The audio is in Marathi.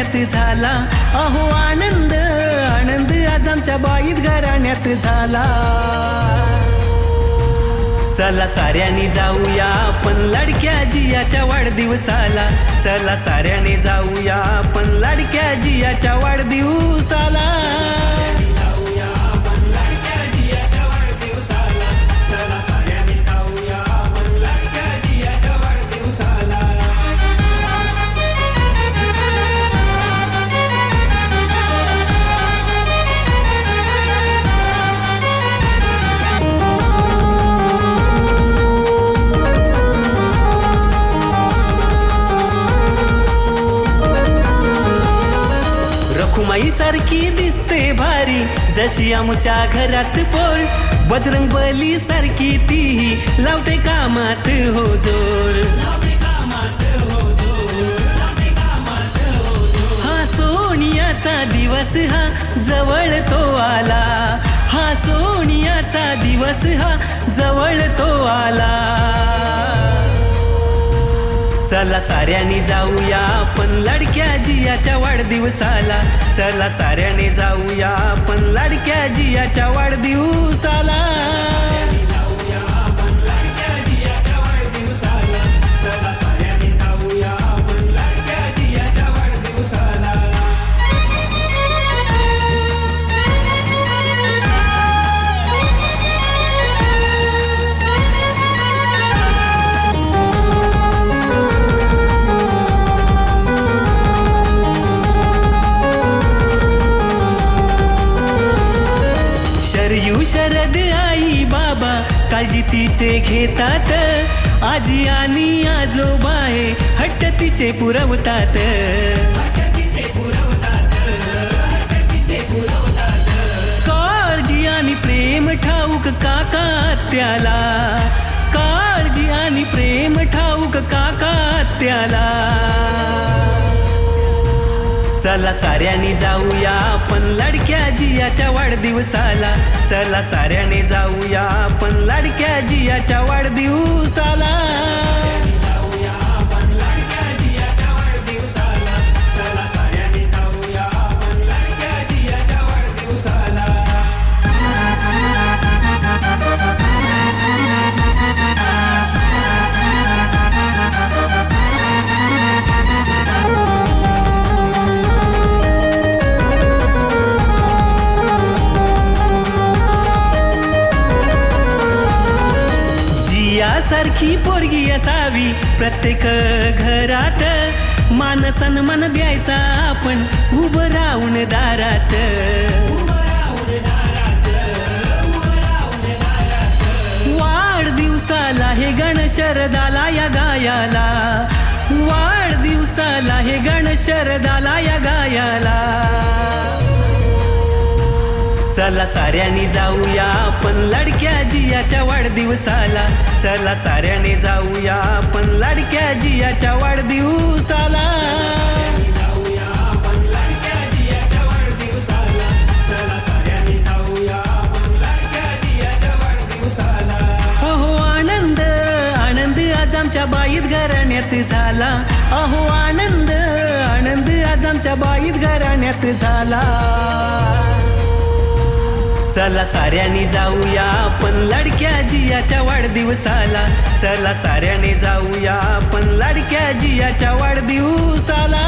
घराण्यात झाला. अहो आनंद आनंद आज आमच्या बाईत घराण्यात झाला. चला साऱ्याने जाऊया आपण लाडक्या जियाच्या वाढदिवसाला. चला साऱ्याने जाऊया आपण लाडक्या जियाच्या वाढदिवसाला. रखुमाई सारखी दिसते भारी. जशी आमच्या घरात पोर बजरंग बली सारखी तीही. लावते कामात हो जोर. हा सोनियाचा दिवस हा जवळ तो आला. हा सोनियाचा दिवस हा जवळ तो आला. चला साऱ्याने जाऊया. आपण लाडक्या जियाच्या वाढदिवसाला चला साऱ्याने जाऊया. आपण लाडक्या जियाच्या वाढदिवस शरद आई बाबा काळजी तिचे घेतात. आजी आणि आजोबा हे हट्ट तिचे पुरवतात. काळजी आणि प्रेम ठाऊक काका त्याला. काळजी आणि प्रेम ठाऊक काका त्याला. चला साऱ्याने जाऊया आपण लाडक्या जियाच्या वाढदिवसाला. चला साऱ्याने जाऊया आपण लाडक्या जियाच्या वाढदिवसाला. पोरगी असावी प्रत्येक घरात. मान सन्मान द्यायचा आपण उभं राहून दारात. वाढदिवसाला हे गणशरदाला या गायाला. वाढदिवसाला हे गणशरदाला या गायाला. चला साऱ्यांनी जाऊया. जियाच्या वाढदिवसाला. चला साऱ्याने जाऊया आपण लाडक्या जियाच्या वाढदिवसाला. अहो आनंद आनंद आज आमच्या बाईत घराण्यात झाला. अहो आनंद आनंद आज आमच्या बाईत घराण्यात झाला. चला साऱ्याने जाऊया आपण लाडक्या जियाच्या वाढदिवसाला. चला साऱ्याने जाऊया आपण लाडक्या जियाच्या वाढदिवसाला.